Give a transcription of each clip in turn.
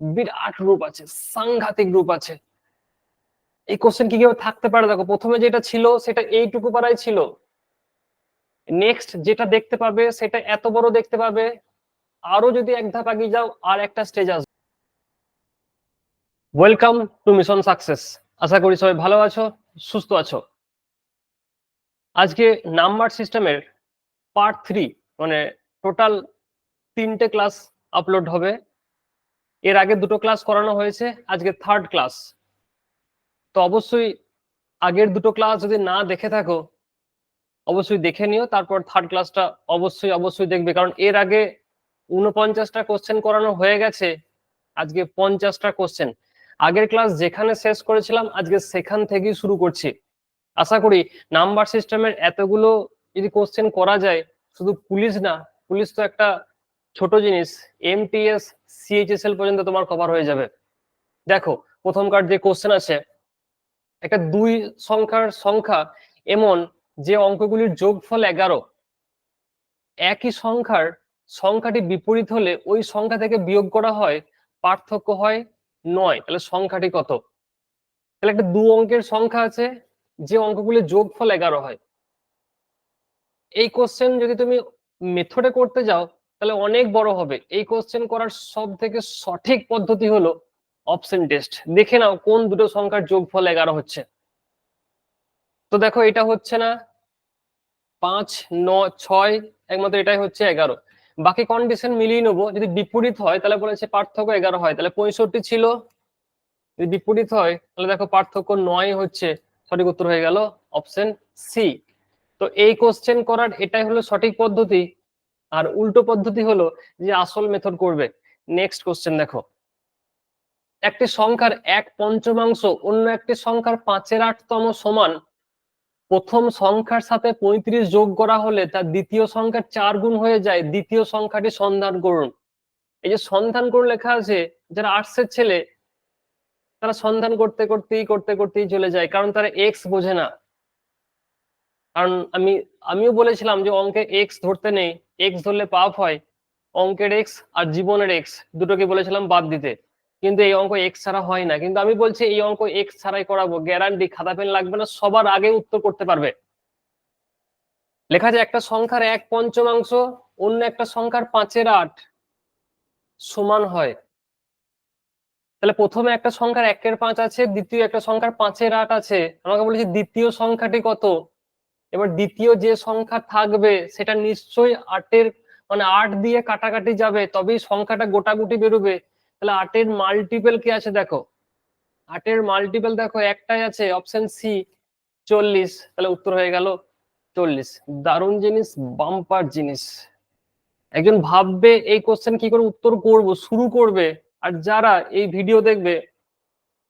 বিরাট group আছে, সাংঘাতিক group আছে। এই কোশ্চেন কি কেউ থাকতে পারে? দেখো, প্রথমে যেটা ছিল, সেটা এইটুকু পাড়াই ছিল। নেক্সট যেটা দেখতে পাবে, সেটা এত বড় দেখতে পাবে। আরও যদি এক ধাপ আগিয়ে যাও, আর একটা স্টেজ আসবে। ওয়েলকাম টু মিশন সাকসেস আশা করি সবাই ভালো আছো, সুস্থ আছো। আজকে নাম্বার সিস্টেমের পার্ট থ্রি মানে টোটাল তিনটে ক্লাস আপলোড হবে। এর আগে দুটো ক্লাস করানো হয়েছে, আজকে থার্ড ক্লাস তো অবশ্যই আগের দুটো ক্লাস যদি না দেখে থাকো, অবশ্যই দেখে নিও, তারপর থার্ড ক্লাসটা অবশ্যই অবশ্যই দেখবে। কারণ এর আগে উনপঞ্চাশটা কোশ্চেন করানো হয়ে গেছে, আজকে পঞ্চাশটা কোশ্চেন আগের ক্লাস যেখানে শেষ করেছিলাম, আজকে সেখান থেকেই শুরু করছি। আশা করি নাম্বার সিস্টেমের এতগুলো যদি কোশ্চেন করা যায়, শুধু পুলিশ না, পুলিশ তো একটা ছোট জিনিস এমটিএস সিএইচএসএল পর্যন্ত তোমার কভার হয়ে যাবে। দেখো প্রথমকার যে কোশ্চেন আছে, একটা দুই সংখ্যার সংখ্যা এমন যে অঙ্কগুলির যোগফল এগারো। একই সংখ্যার সংখ্যাটি বিপরীত হলে ওই সংখ্যা থেকে বিয়োগ করা হয়, পার্থক্য হয় নয়। তাহলে সংখ্যাটি কত? তাহলে একটা দু অঙ্কের সংখ্যা আছে, যে অঙ্কগুলির যোগফল এগারো হয়। এই কোশ্চেন যদি তুমি মেথডে করতে যাও তাহলে অনেক বড় হবে। এই কোশ্চেন করার সব থেকে সঠিক পদ্ধতি হলো অপশন টেস্ট দেখে নাও কোন দুটো সংখ্যার যোগফল এগারো হচ্ছে। তো দেখো এটা হচ্ছে না পাঁচ, ন, ছয়, একমাত্র এটাই হচ্ছে এগারো। বাকি কন্ডিশন মিলিয়ে নেব। যদি বিপরীত হয় তাহলে বলেছে পার্থক্য এগারো হয়। তাহলে পঁয়ষট্টি ছিল। যদি বিপরীত হয় তাহলে দেখো পার্থক্য নয় হচ্ছে। সঠিক উত্তর হয়ে গেল অপশন সি তো এই কোশ্চেন করার এটাই হলো সঠিক পদ্ধতি। আর উল্টো পদ্ধতি হলো যে আসল মেথড করবে। নেক্সট কোশ্চেন দেখো। একটি সংখ্যার এক পঞ্চমাংশ অন্য একটি সংখ্যার পাঁচের আটতম সমান। প্রথম সংখ্যার সাথে পঁয়ত্রিশ যোগ করা হলে তার দ্বিতীয় সংখ্যার চার গুণ হয়ে যায়। দ্বিতীয় সংখ্যাটি সন্ধান করুন। এই যে সন্ধান করুন লেখা আছে, যারা আর্টসের ছেলে, তারা সন্ধান করতে করতেই করতে করতেই চলে যায়। কারণ তারা এক্স বোঝে না। কারণ আমি, আমিও বলেছিলাম যে অঙ্কে এক্স ধরতে নেই এক্স ধরলে পাপ হয়, অঙ্কের এক্স আর জীবনের এক্স দুটোকে বলেছিলাম বাদ দিতে। কিন্তু এই অঙ্ক এক্স ছাড়া হয় না। কিন্তু আমি বলছি এই অঙ্ক এক্স ছাড়াই করাবো গ্যারান্টি খাতা পেন লাগবে না, সবার আগে উত্তর করতে পারবে। লেখা যায় একটা সংখ্যার এক পঞ্চমাংশ, অন্য একটা সংখ্যার পাঁচের আট সমান হয়। তাহলে প্রথমে একটা সংখ্যার একের পাঁচ আছে, দ্বিতীয় একটা সংখ্যার পাঁচের আট আছে। আমাকে বলেছে দ্বিতীয় সংখ্যাটি কত? এবার দ্বিতীয় যে সংখ্যা থাকবে, সেটা নিশ্চয়ই আটের মানে আট দিয়ে কাটাকাটি যাবে, তবেই সংখ্যাটা গোটাগুটি বেরোবে। তাহলে আটের মাল্টিপল কি আছে দেখো? আটের মাল্টিপল দেখো, একটাই আছে অপশন সি চল্লিশ। তাহলে উত্তর হয়ে গেল চল্লিশ। দারুণ জিনিস বাম্পার জিনিস। একজন ভাববে, এই কোশ্চেন কি করে উত্তর করব, শুরু করবে, আর যারা এই ভিডিও দেখবে,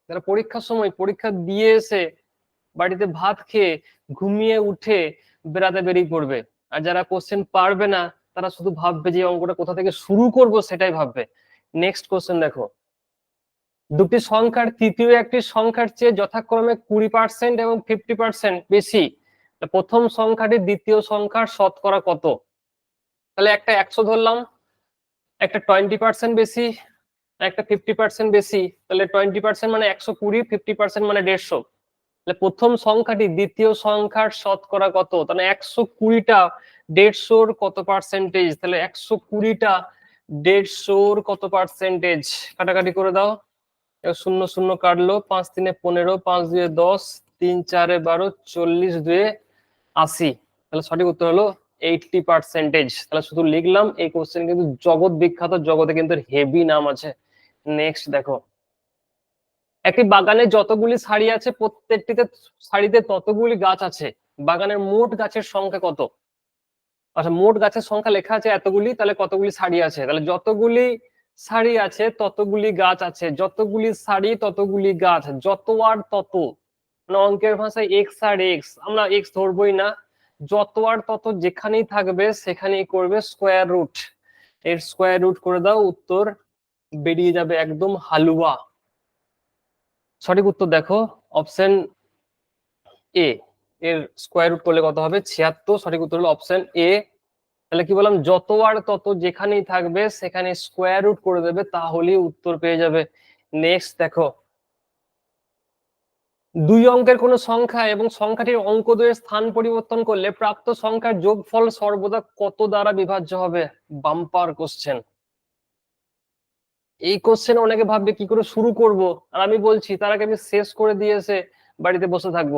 যারা পরীক্ষার সময়, পরীক্ষা দিয়ে এসে বাড়িতে ভাত খেয়ে ঘুমিয়ে উঠে বেড়াতে বেরিয়ে পড়বে। আর যারা কোশ্চেন পারবে না, তারা শুধু ভাববে যে অঙ্কটা কোথা থেকে শুরু করব সেটাই ভাববে। নেক্সট কোশ্চেন দেখো। দুটি সংখ্যার, তৃতীয় একটি সংখ্যার চেয়ে যথাক্রমে কুড়ি পার্সেন্ট এবং ফিফটি পার্সেন্ট বেশি। প্রথম সংখ্যাটি দ্বিতীয় সংখ্যার শতকরা কত? তাহলে একটা একশো ধরলাম, একটা টোয়েন্টি পার্সেন্ট বেশি, একটা ফিফটি পার্সেন্ট বেশি, তাহলে টোয়েন্টি পার্সেন্ট মানে একশো কুড়ি ফিফটি পার্সেন্ট মানে দেড়শো। প্রথম সংখ্যাটি দ্বিতীয় সংখ্যার শতকরা কত? তাহলে একশো কুড়িটা দেড়শোর কত পার্সেন্টেজ তাহলে একশো কুড়িটা দেড়শোর কত পার্সেন্টেজ কাটাকাটি করে দাও। শূন্য শূন্য কাটলো, পাঁচ তিনে পনেরো, পাঁচ দুয়ে দশ, তিন চারে বারো, চল্লিশ দুয়ে আশি। তাহলে সঠিক উত্তর হলো এইটটি পার্সেন্টেজ তাহলে শুধু লিখলাম, এই কোশ্চেন কিন্তু জগৎ বিখ্যাত, জগতে কিন্তু হেভি নাম আছে। নেক্সট দেখো। একটি বাগানে যতগুলি শাড়ি আছে, প্রত্যেকটিতে শাড়িতে ততগুলি গাছ আছে। বাগানের মোট গাছের সংখ্যা কত? আচ্ছা মোট গাছের সংখ্যা লেখা আছে এতগুলি, তাহলে কতগুলি শাড়ি আছে? তাহলে যতগুলি শাড়ি আছে, ততগুলি গাছ আছে। যতগুলি শাড়ি ততগুলি গাছ। যত আর তত। মানে অঙ্কের ভাষায় এক্স আর এক্স আমরা এক্স ধরবই না। যত আর তত যেখানেই থাকবে, সেখানেই করবে স্কোয়ার রুট এর স্কোয়ার রুট করে দাও, উত্তর বেরিয়ে যাবে একদম হালুয়া। সঠিক উত্তর দেখো অপশন এ এর স্কোয়ার রুট করলে কত হবে? ছিয়াত্তর, সঠিক উত্তর হলো অপশন এ তাহলে কি বললাম? যত আর তত যেখানেই থাকবে, সেখানে স্কোয়ার রুট করে দেবে, তাহলেই উত্তর পেয়ে যাবে। নেক্সট দেখো। দুই অঙ্কের কোনো সংখ্যা এবং সংখ্যাটির অঙ্ক দুয়ের স্থান পরিবর্তন করলে প্রাপ্ত সংখ্যার যোগফল সর্বদা কত দ্বারা বিভাজ্য হবে? বাম্পার কোশ্চেন এই কোশ্চেন অনেকে ভাববে, কি করে শুরু করব? আর আমি বলছি, তার আগে আমি শেষ করে দিয়ে এসে বাড়িতে বসে থাকব।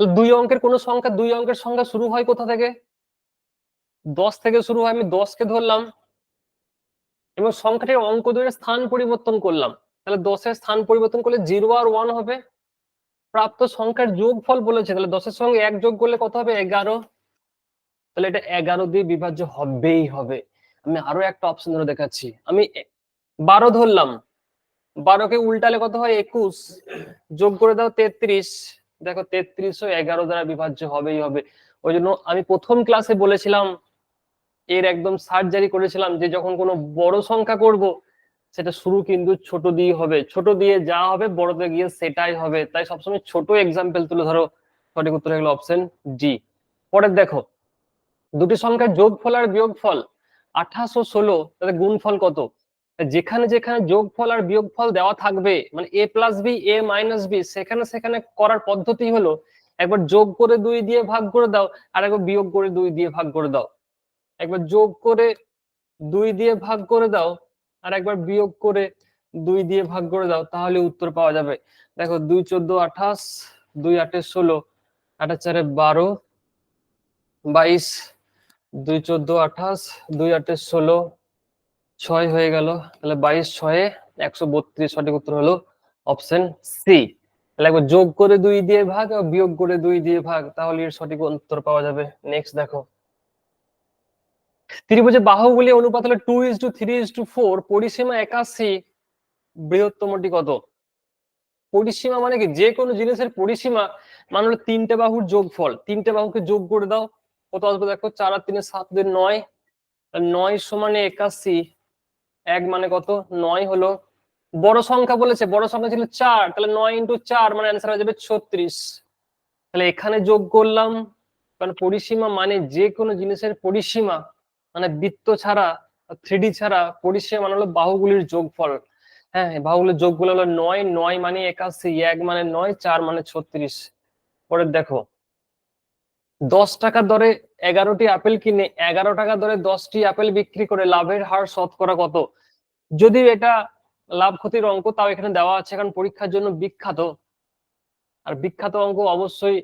তো দুই অঙ্কের কোনো সংখ্যা, দুই অঙ্কের সংখ্যা শুরু হয় কোথা থেকে? দশ থেকে শুরু হয়, আমি দশকে ধরলাম। এবং সংখ্যাটির অঙ্ক দুয়ের স্থান পরিবর্তন করলাম। তাহলে দশের স্থান পরিবর্তন করলে জিরো আর ওয়ান হবে। প্রাপ্ত সংখ্যার যোগফল বলেছে, তাহলে দশের সঙ্গে এক যোগ করলে কত হবে? এগারো। তাহলে এটা এগারো দিয়ে বিভাজ্য হবেই হবে। আমি আরও একটা অপশন ধরে দেখাচ্ছি। আমি বারো ধরলাম। বারোকে উল্টালে কত হয়? একুশ। যোগ করে দাও তেত্রিশ। দেখো তেত্রিশও এগারো দ্বারা বিভাজ্য হবেই হবে। ওই জন্য আমি প্রথম ক্লাসে বলেছিলাম, এর একদম সার্জারি করেছিলাম যে যখন কোনো বড় সংখ্যা করব, সেটা শুরু কিন্তু ছোট দিয়ে হবে। ছোট দিয়ে যা হবে, বড়তে গিয়ে সেটাই হবে। তাই সবসময় ছোট এক্সাম্পল তুলে ধরো। সঠিক উত্তর হলো অপশন ডি পরের দেখো, দুটি সংখ্যার যোগফল আর বিয়োগফল। আঠাশ ষোলো, তাদের গুণফল কত? যেখানে যেখানে যোগফল আর বিয়োগফল দেওয়া থাকবে মানে A plus B A minus B সেখানে সেখানে করার পদ্ধতি হলো, একবার যোগ করে দুই দিয়ে ভাগ করে দাও, আর একবার বিয়োগ করে দুই দিয়ে ভাগ করে দাও। একবার যোগ করে দুই দিয়ে ভাগ করে দাও, আর একবার বিয়োগ করে দুই দিয়ে ভাগ করে দাও, তাহলে উত্তর পাওয়া যাবে। দেখো, দুই চোদ্দ আঠাশ, দুই আটে ষোলো আঠাশ চারে বারো, বাইশ দুই চোদ্দ আঠাশ, দুই আটে ষোলো, ছয় হয়ে গেল। তাহলে বাইশ ছয়ে একশো বত্রিশ সঠিক উত্তর হলো অপশন সি। তাহলে একবার যোগ করে দুই দিয়ে ভাগ বিয়োগ করে দুই দিয়ে ভাগ, তাহলে এর সঠিক উত্তর পাওয়া যাবে। নেক্সট দেখো। ত্রিভুজে বাহুগুলি অনুপাত হলো two is to three is to four পরিসীমা একাশি বৃহত্তমটি কত? পরিসীমা মানে কি? যে কোনো জিনিসের পরিসীমা মানে হলো তিনটে বাহুর যোগফল। তিনটে বাহুকে যোগ করে দাও কত আসবে দেখো? চার আর তিনে সাত দুই নয়। নয় সমানে একাশি, এক মানে কত? নয় হলো বড় সংখ্যা বলেছে। বড় সংখ্যা ছিল চার। তাহলে নয় ইন্টু চার মানে অ্যান্সার হয়ে যাবে ছত্রিশ। তাহলে এখানে যোগ করলাম। কারণ পরিসীমা মানে যে কোনো জিনিসের পরিসীমা মানে বৃত্ত ছাড়া থ্রি ছাড়া পরিসীমা মানে হলো বাহুগুলির যোগফল। হ্যাঁ বাহুগুলির যোগগুলো হলো নয়। নয় মানে একাশি, এক মানে নয়, চার মানে ছত্রিশ। পরে দেখো। দশ টাকা দরে এগারোটি আপেল কিনে এগারো টাকা দরে দশটি আপেল বিক্রি করে লাভের হার শতকরা কত? যদি এটা লাভ ক্ষতির অঙ্ক, তাও এখানে দেওয়া আছে, কারণ পরীক্ষার জন্য বিখ্যাত। আর বিখ্যাত অঙ্ক অবশ্যই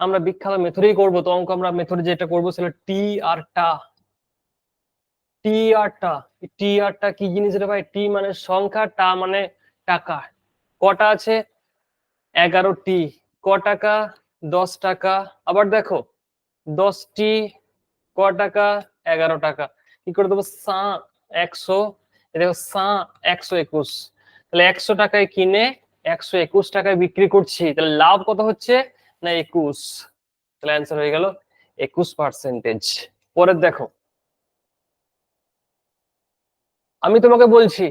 আমরা বিখ্যাত মেথডেই করব। তো অঙ্ক আমরা মেথডে যেটা করব সেটা টি আর টা। টি আর টা টি আর টা কি জিনিস রে ভাই? টি মানে সংখ্যা, টা মানে টাকা। কটা আছে? এগারোটি। ক টাকা? দশ টাকা। আবার দেখো দশটি ক টাকা, এগারো টাকা। কি করে দেবো? সা একশো দেখো সা একশো একুশ। তাহলে একশো টাকায় কিনে একশো একুশ টাকায় বিক্রি করছি। তাহলে লাভ কত হচ্ছে? না একুশ। তাহলে অ্যান্সার হয়ে গেল একুশ পার্সেন্টেজ পরের দেখো। আমি তোমাকে বলছি,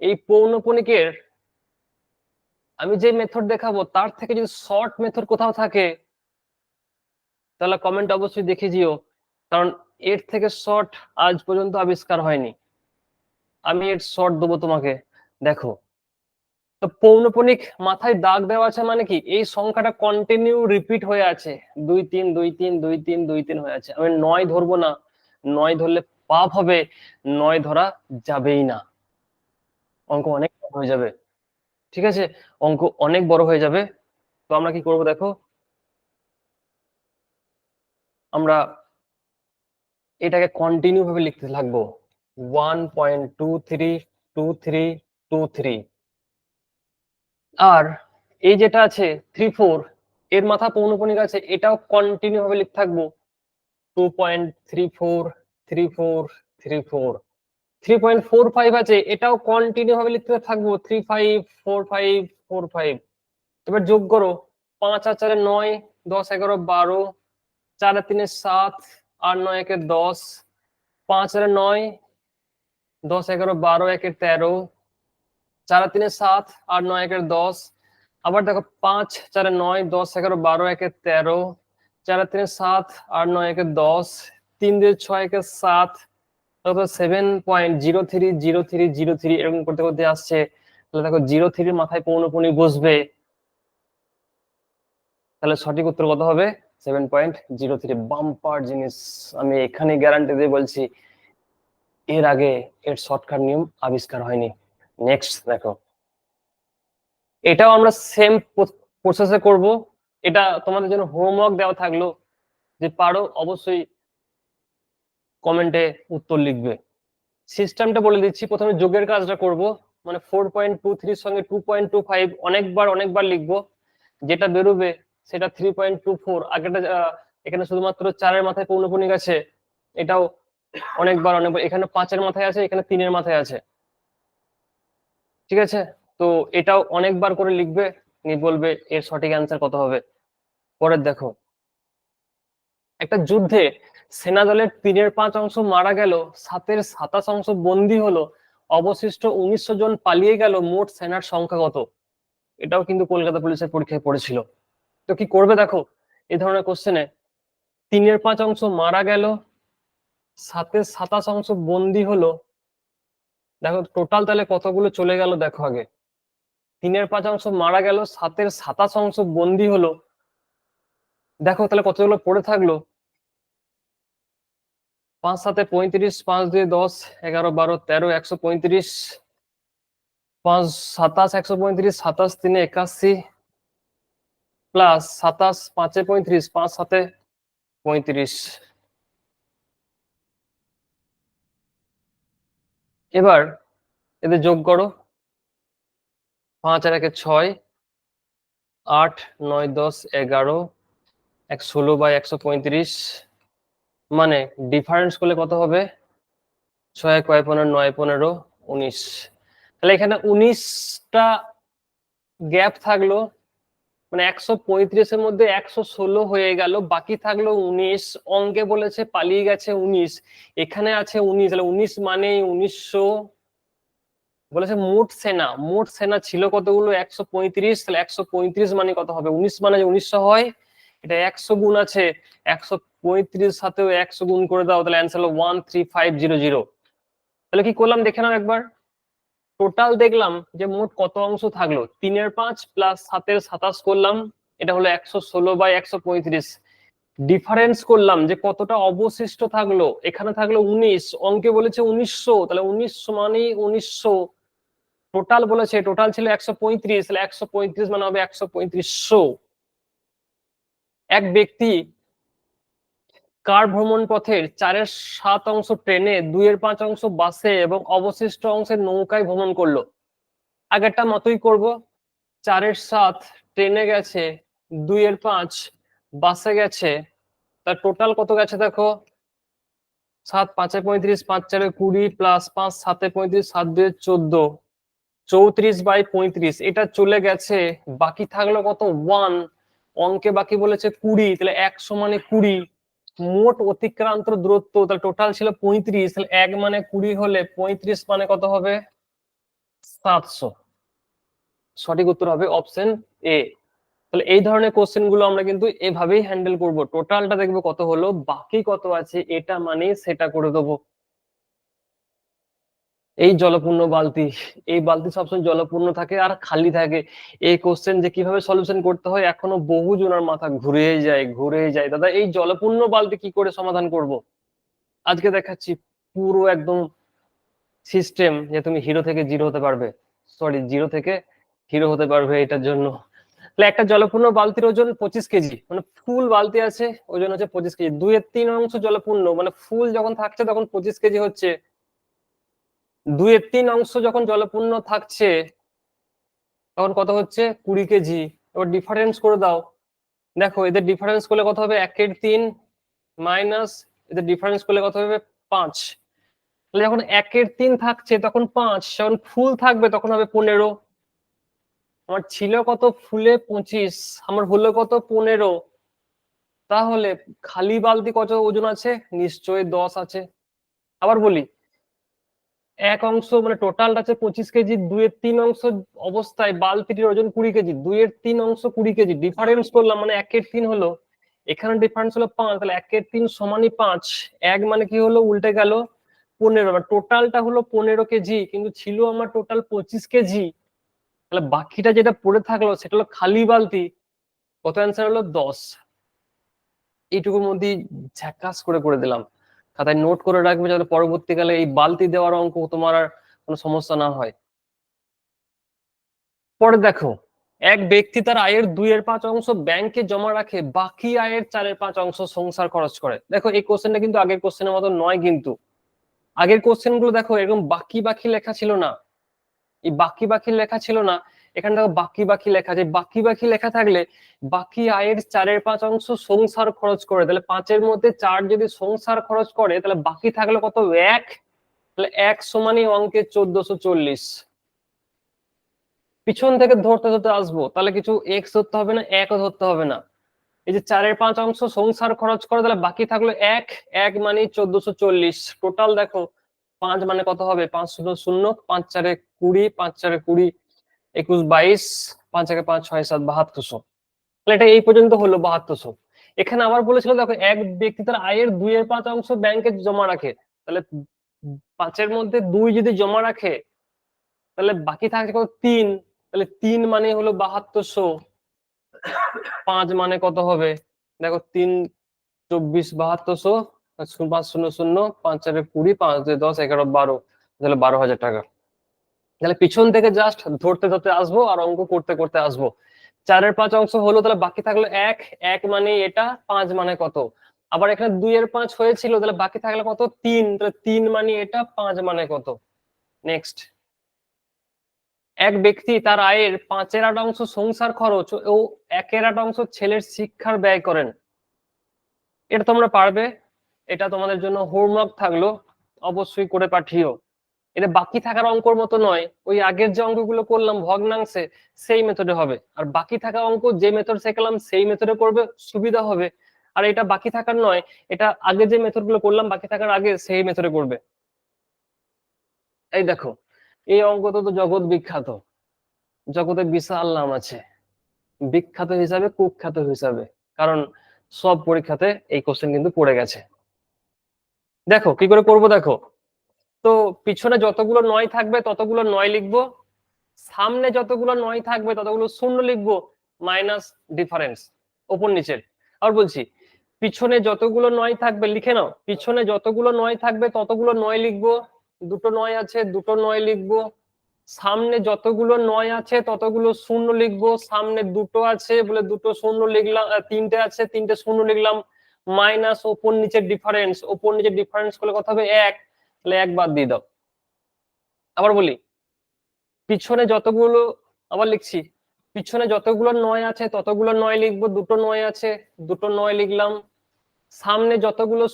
এই পৌনপণিকের আমি যে মেথড দেখাবো, তার থেকে যদি শর্ট মেথড কোথাও থাকে তাহলে কমেন্ট অবশ্যই দেখে যেও। কারণ এর থেকে শর্ট আজ পর্যন্ত আবিষ্কার হয়নি। আমি এর শর্ট দেবো তোমাকে। দেখো। তো পৌনপণিক মাথায় দাগ দেওয়া আছে মানে কি? এই সংখ্যাটা কন্টিনিউ রিপিট হয়ে আছে। দুই তিন দুই তিন দুই তিন দুই তিন হয়ে আছে। আমি নয় ধরবো না। নয় ধরলে পাপ হবে। নয় ধরা যাবেই না। অঙ্ক অনেক বড় হয়ে যাবে। ঠিক আছে? অঙ্ক অনেক বড় হয়ে যাবে। তো আমরা কি করব দেখো? আমরা এটাকে কন্টিনিউ ভাবে লিখতে থাকব। One point two three two three two three আর এই যেটা আছে থ্রি ফোর এর মাথা পৌনপণিক আছে, এটাও কন্টিনিউ ভাবে লিখতে থাকব। Two point three four three four three four three point four five আছে, এটাও কন্টিনিউ ভাবে লিখতে থাকব three five four five four five এবার যোগ করো, পাঁচ আর চারে নয়, দশ, এগারো, বারো চার আর তিনে সাত, আট নয় একে দশ, পাঁচ আর নয়, দশ এগারো বারো একে তেরো, চার আর তিনে সাত, আট নয় একের দশ। আবার দেখো পাঁচ, চারে নয়, দশ এগারো বারো একে তেরো, চার আর তিনে সাত, আট নয় একে দশ, তিন দুই ছয় একে সাত seven point zero three zero three zero three এরকম করতে করতে আসছে। তাহলে দেখো জিরো থ্রির মাথায় পৌনপুনি বসবে। তাহলে সঠিক উত্তর কত হবে? Seven point zero three bumper জিনিস। আমি এখানে গ্যারান্টি দিয়ে বলছি, এর আগে এর শর্টকাট নিয়ম আবিষ্কার হয়নি। নেক্সট দেখো। এটাও আমরা সেম প্রসেসে করব। এটা তোমাদের জন্য হোমওয়ার্ক দেওয়া থাকল যে পারো অবশ্যই কমেন্টে উত্তর লিখবে। সিস্টেমটা বলে দিচ্ছি, প্রথমে যোগের কাজটা করব। মানে ফোর পয়েন্ট টু থ্রির সঙ্গে টু পয়েন্ট টু ফাইভ অনেকবার অনেকবার লিখব। যেটা বেরোবে সেটা থ্রি পয়েন্ট টু ফোর আগেটা এখানে শুধুমাত্র চারের মাথায় পৌনপুনিক আছে, এটাও অনেকবার অনেকবার। এখানে পাঁচের মাথায় আছে, এখানে তিনের মাথায় আছে। ঠিক আছে? তো এটাও অনেকবার করে লিখবে, নিয়ে বলবে এর সঠিক অ্যান্সার কত হবে। পরের দেখো। একটা যুদ্ধে সেনা দলের তিনের পাঁচ অংশ মারা গেল, সাতের সাতাশ অংশ বন্দী হলো, অবশিষ্ট উনিশশো জন পালিয়ে গেল, মোট সেনার সংখ্যা কত? এটাও কিন্তু কলকাতা পুলিশের পরীক্ষায় পড়েছিল। তো কি করবে দেখো? এই ধরনের কোশ্চেনে তিনের পাঁচ অংশ মারা গেল, সাতের সাতাশ অংশ বন্দি হলো। দেখো টোটাল তাহলে কতগুলো চলে গেল দেখো আগে। তিনের পাঁচ অংশ মারা গেল, সাতের সাতাশ অংশ বন্দি হলো। দেখো তাহলে কতগুলো পড়ে থাকল? পাঁচ, সাতে পঁয়ত্রিশ, পাঁচ দুই দশ, এগারো, বারো, তেরো, একশো পঁয়ত্রিশ, পাঁচ, সাতাশ, একশো পঁয়ত্রিশ, সাতাশ, তিনে একাশি প্লাস সাতাশ পাঁচে পঁয়ত্রিশ, পাঁচ সাতে পঁয়ত্রিশ। এবার এদের যোগ করো। পাঁচ আর একে ছয়, আট, নয়, দশ, এগারো, এক ষোলো বাই একশো পঁয়ত্রিশ। মানে ডিফারেন্স করলে কত হবে? ছয় কয় পনেরো, নয় পনেরো, উনিশ। তাহলে এখানে উনিশটা গ্যাপ থাকল। মানে একশো পঁয়ত্রিশের মধ্যে একশো ষোলো হয়ে গেল। বাকি থাকল উনিশ। অঙ্কে বলেছে পালিয়ে গেছে উনিশ। এখানে আছে উনিশ। তাহলে উনিশ মানে উনিশশো। বলেছে মোট সেনা। মোট সেনা ছিল কতগুলো? একশো পঁয়ত্রিশ। তাহলে একশো পঁয়ত্রিশ মানে কত হবে? উনিশ মানে উনিশশো হয়, এটা একশো গুণ আছে। একশো পঁয়ত্রিশ সাথেও একশো গুণ করে দাও। তাহলে অ্যান্সার হলো one three five zero zero তাহলে কি করলাম? দেখে নাও একবার। টোটাল দেখলাম যে মোট কত অংশ থাকল? তিনের পাঁচ প্লাস সাতের সাতাশ করলাম, এটা হলো একশো ষোলো বাই একশো পঁয়ত্রিশ। ডিফারেন্স করলাম যে কতটা অবশিষ্ট থাকল? এখানে থাকল উনিশ, অঙ্কে বলেছে উনিশশো, তাহলে উনিশশো মানেই উনিশশো। টোটাল বলেছে টোটাল ছিল একশো পঁয়ত্রিশ, তাহলে একশো পঁয়ত্রিশ মানে হবে একশো পঁয়ত্রিশশো। এক ব্যক্তি কার ভ্রমণ পথের চারের সাত অংশ ট্রেনে, দুইয়ের পাঁচ অংশ বাসে এবং অবশিষ্ট অংশের নৌকায় ভ্রমণ করল। আগেরটা মতোই করব। চারের সাত ট্রেনে গেছে, দুইয়ের পাঁচ বাসে গেছে। তার টোটাল কত গেছে দেখো? সাত, পাঁচে পঁয়ত্রিশ পাঁচ চারে কুড়ি, প্লাস পাঁচ, সাতে পঁয়ত্রিশ, সাত দুয়ে চোদ্দ, চৌত্রিশ বাই পঁয়ত্রিশ। এটা চলে গেছে, বাকি থাকল কত? ওয়ান, অঙ্কে বাকি বলেছে কুড়ি, তাহলে একশো মানে কুড়ি। মোট অতিক্রান্ত দূরত্ব তাহলে টোটাল ছিল পঁয়ত্রিশ, তাহলে এক মানে কুড়ি হলে পঁয়ত্রিশ মানে কত হবে? সাতশো। সঠিক উত্তর হবে অপশন এ তাহলে এই ধরনের কোশ্চেনগুলো আমরা কিন্তু এভাবেই হ্যান্ডেল করব। টোটালটা দেখব কত হলো, বাকি কত আছে, এটা মানে সেটা করে দেবো। এই জলপূর্ণ বালতি, এই বালতি সবসময় জলপূর্ণ থাকে আর খালি থাকে। এই কোশ্চেন যে কীভাবে সলিউশন করতে হয়, এখনও বহু জনের মাথা ঘুরে যায় ঘুরে যায়। দাদা, এই জলপূর্ণ বালতি কি করে সমাধান করব? আজকে দেখাচ্ছি পুরো একদম সিস্টেম যে তুমি হিরো থেকে জিরো হতে পারবে। সরি জিরো থেকে হিরো হতে পারবে এটার জন্য। একটা জলপূর্ণ বালতির ওজন পঁচিশ কেজি মানে ফুল বালতি আছে, ওজন হচ্ছে পঁচিশ কেজি। দুইয়ের তিন অংশ জলপূর্ণ মানে ফুল যখন থাকছে তখন পঁচিশ কেজি হচ্ছে। দুইয়ের তিন অংশ যখন জলপূর্ণ থাকছে, তখন কত হচ্ছে? কুড়ি কেজি। এবার ডিফারেন্স করে দাও। দেখো, এদের ডিফারেন্স করলে কত হবে? একের তিন মাইনাস এদের ডিফারেন্স করলে কত হবে? পাঁচ। তাহলে যখন একের তিন থাকছে, তখন পাঁচ। যখন ফুল থাকবে, তখন হবে পনেরো। আমার ছিল কত? ফুলে পঁচিশ। আমার হলো কত? পনেরো। তাহলে খালি বালতি কত ওজন আছে? নিশ্চয়ই দশ আছে। আবার বলি এক অংশ মানে টোটালটা আছে পঁচিশ কেজি, দুইয়ের তিন অংশ অবস্থায় বালতিটির ওজন কুড়ি কেজি, দুইয়ের তিন অংশ কুড়ি কেজি। ডিফারেন্স করলাম মানে একের তিন হলো, এখানে ডিফারেন্স হলো পাঁচ, তাহলে একের তিন সমানই পাঁচ। এক মানে কি হলো? উল্টে গেল পনেরো মানে টোটালটা হলো পনেরো কেজি, কিন্তু ছিল আমার টোটাল পঁচিশ কেজি। তাহলে বাকিটা যেটা পড়ে থাকল, সেটা হলো খালি বালতি। কত অ্যান্সার হলো? দশ। এইটুকুর মধ্যে ঝ্যাকাস করে করে দিলাম। খাতায় নোট করে রাখবে যাতে পরবর্তীকালে এই বালতি দেওয়ার অঙ্ক তোমার আর কোনো সমস্যা না হয়। পরে দেখো, এক ব্যক্তি তার আয়ের দুইয়ের পাঁচ অংশ ব্যাংকে জমা রাখে, বাকি আয়ের চারের পাঁচ অংশ সংসার খরচ করে। দেখো, এই কোশ্চেনটা কিন্তু আগের কোশ্চেনের মতো নয় কিন্তু। আগের কোশ্চেনগুলো দেখো, এরকম বাকি বাকি লেখা ছিল না। এই বাকি বাকি লেখা ছিল না এখানে দেখো বাকি বাকি লেখা আছে। বাকি বাকি লেখা থাকলে বাকি আয়ের চারের পাঁচ অংশ সংসার খরচ করে। তাহলে পাঁচের মধ্যে চার যদি সংসার খরচ করে, তাহলে বাকি থাকলে কত? এক। তাহলে এক সমানই অঙ্কে চোদ্দশো চল্লিশ। পিছন থেকে ধরতে ধরতে আসব। তাহলে কিছু এক্স ধরতে হবে না একও ধরতে হবে না। এই যে চারের পাঁচ অংশ সংসার খরচ করে, তাহলে বাকি থাকল এক। এক মানে চোদ্দশো চল্লিশ। টোটাল দেখো, পাঁচ মানে কত হবে? পাঁচ শূন্য শূন্য, পাঁচ চারে কুড়ি, পাঁচ চারে কুড়ি একুশ বাইশ, পাঁচ একে পাঁচ, ছয়, সাত, বাহাত্তর বাহাত্তরশো তাহলে এটা এই পর্যন্ত হলো বাহাত্তরশো এখানে আবার বলেছিল, দেখো, এক ব্যক্তি তার আয়ের দুইয়ের পাঁচ অংশ ব্যাংকে জমা রাখে। তাহলে পাঁচের মধ্যে দুই যদি জমা রাখে, তাহলে বাকি থাকে কত? তিন। তাহলে তিন মানে হলো বাহাত্তরশো পাঁচ মানে কত হবে? দেখো, তিন, চব্বিশ বাহাত্তরশো পাঁচ শূন্য শূন্য, পাঁচ চারে কুড়ি, পাঁচ দশ, এগারো, বারো। তাহলে বারো হাজার টাকা। তাহলে পিছন থেকে জাস্ট ধরতে ধরতে আসব আর অঙ্ক করতে করতে আসব। চারের পাঁচ অংশ হলো, তাহলে বাকি থাকল এক এক মানে এটা, পাঁচ মানে কত? আবার এখানে দুই এর পাঁচ হয়েছিল, তাহলে বাকি থাকল কত? তিন, তাহলে তিন মানে এটা, পাঁচ মানে কত? নেক্সট এক ব্যক্তি তার আয়ের পাঁচের আট অংশ সংসার খরচ ও একের আট অংশ ছেলের শিক্ষার ব্যয় করেন। এটা তোমরা পারবে, এটা তোমাদের জন্য হোমওয়ার্ক থাকল, অবশ্যই করে পাঠিও। এটা বাকি থাকার অঙ্কর মতো নয়। ওই আগের যে অঙ্কগুলো করলাম ভগ্নাংশে, সেই মেথডে হবে। আর বাকি থাকা অঙ্ক যে মেথড শেখালাম, সেই মেথডে করবে, সুবিধা হবে। আর এটা বাকি থাকার নয়, এটা আগে যে মেথডগুলো করলাম, বাকি থাকার আগে সেই মেথডে করবে। এই দেখো, এই অঙ্ক তো তো জগৎ বিখ্যাত। জগতে বিশাল নাম আছে। বিখ্যাত হিসাবে, কুখ্যাত হিসাবে। কারণ সব পরীক্ষাতে এই কোশ্চেন কিন্তু পড়ে গেছে। দেখো, কি করে করব দেখো? তো পিছনে যতগুলো নয় থাকবে, ততগুলো নয় লিখব। সামনে যতগুলো নয় থাকবে, ততগুলো শূন্য লিখব মাইনাস ডিফারেন্স ওপর নিচের। আর বলছি, পিছনে যতগুলো নয় থাকবে, লিখে নাও। পিছনে যতগুলো নয় থাকবে, ততগুলো নয় লিখব। দুটো নয় আছে, দুটো নয় লিখব। সামনে যতগুলো নয় আছে, ততগুলো শূন্য লিখব। সামনে দুটো আছে, বলে দুটো শূন্য লিখলাম তিনটে আছে, তিনটে শূন্য লিখলাম। মাইনাস ওপর নিচের ডিফারেন্স ওপর নিচের ডিফারেন্স করলে কথা হবে? এক। তাহলে এক বাদ দিয়ে দাও। আবার বলি, পিছনে যতগুলো, আবার লিখছি, পিছনে যতগুলো নয় আছে, ততগুলো নয় লিখব, দুটো নয় আছে, দুটো নয় লিখলাম। সামনে যতগুলো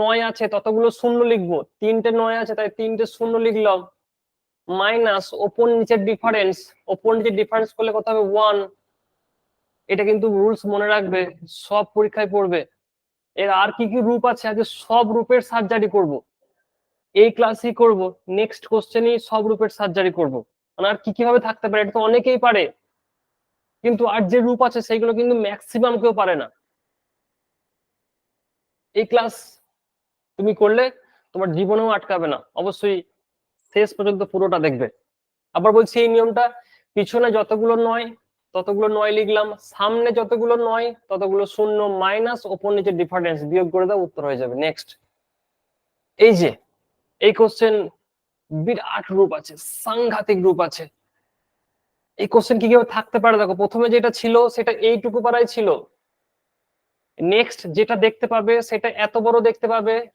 নয় আছে, ততগুলো শূন্য লিখব। তিনটে নয় আছে, তাই তিনটে শূন্য লিখলাম। মাইনাস ওপর নিচের ডিফারেন্স ওপর নিচের ডিফারেন্স করলে কত হবে? ওয়ান এটা কিন্তু রুলস মনে রাখবে, সব পরীক্ষায় পড়বে। এর আর কি কি রূপ আছে? আজকে সব রূপের সার্জারি করব। এই ক্লাসই করব নেক্সট কোশ্চেনই সব রূপের সার্জারি করব। মানে আর কি কীভাবে থাকতে পারে, এটা তো অনেকেই পারে। কিন্তু আর যে রূপ আছে, সেইগুলো কিন্তু ম্যাক্সিমাম কেউ পারে না। এই ক্লাস তুমি করলে, তোমার জীবনেও আটকাবে না। অবশ্যই শেষ পর্যন্ত পুরোটা দেখবে। আবার বলছি, এই নিয়মটা, পিছনে যতগুলো নয়, ততগুলো নয় লিখলাম, সামনে যতগুলো নয়, ততগুলো শূন্য মাইনাস ওপর নিচে ডিফারেন্স বিয়োগ করে দাও, উত্তর হয়ে যাবে। নেক্সট এই যে এই কোশ্চেন বিরাট রূপ আছে, সাংঘাতিক রূপ আছে। এই কোশ্চেন কি কীভাবে থাকতে পারে? দেখো, প্রথমে যেটা ছিল, সেটা এইটুকু পাড়াই ছিল। নেক্সট যেটা দেখতে পাবে, সেটা এত বড় দেখতে পাবে।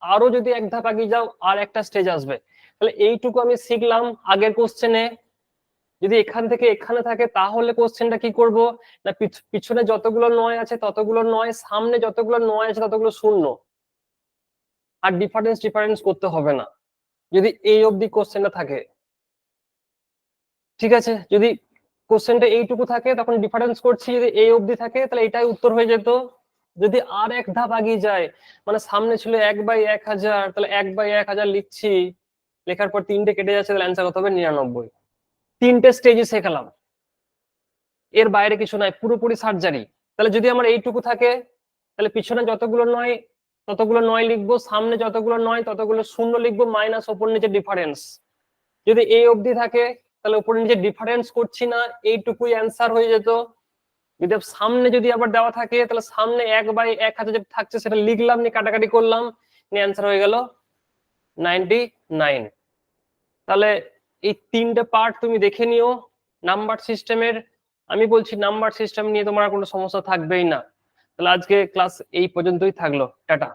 আরও যদি এক ধাপ আগে যাও, আর একটা স্টেজ আসবে। তাহলে এইটুকু আমি শিখলাম আগের কোশ্চেনে যদি এখান থেকে এখানে থাকে, তাহলে কোশ্চেনটা কি করব? না, পিছ- পিছনে যতগুলো নয় আছে, ততগুলো নয়, সামনে যতগুলো নয় আছে, ততগুলো শূন্য। আর ডিফারেন্স ডিফারেন্স করতে হবে না। যদি এই অবধি কোশ্চেনটা থাকে, ঠিক আছে? যদি কোশ্চেনটা এইটুকু থাকে, তখন ডিফারেন্স করছি। যদি এই অবধি থাকে, তাহলে এটাই উত্তর হয়ে যেত। যদি আর এক ধাপ আগিয়ে যায় মানে সামনে ছিল এক বাই এক হাজার, তাহলে এক বাই এক হাজার লিখছি। লেখার পর তিনটে কেটে যাচ্ছে, তাহলে অ্যান্সার কত হবে নিরানব্বই। তিনটে স্টেজে শেখালাম। এর বাইরে কিছু নাই, পুরোপুরি সার্জারি তাহলে যদি আমার এইটুকু থাকে, তাহলে পিছনে যতগুলো নয় ততগুলো নয় লিখব, সামনে যতগুলো নয়, ততগুলো শূন্য লিখব মাইনাস ওপর নিচে ডিফারেন্স যদি এই অবধি থাকে, তাহলে উপর নিচে ডিফারেন্স করছি না, এইটুকুই অ্যান্সার হয়ে যেত। যদি সামনে যদি আবার দেওয়া থাকে, তাহলে সামনে এক বাই এক হাতে যেটা থাকছে, সেটা লিখলাম, নিয়ে কাটাকাটি করলাম, নিয়ে অ্যান্সার হয়ে গেল নাইনটি নাইন তাহলে এই তিনটে পার্ট তুমি দেখে নিও। নাম্বার সিস্টেমের আমি বলছি নাম্বার সিস্টেম নিয়ে তোমার কোনো সমস্যা থাকবেই না। তাহলে আজকে ক্লাস এই পর্যন্তই থাকল টাটা।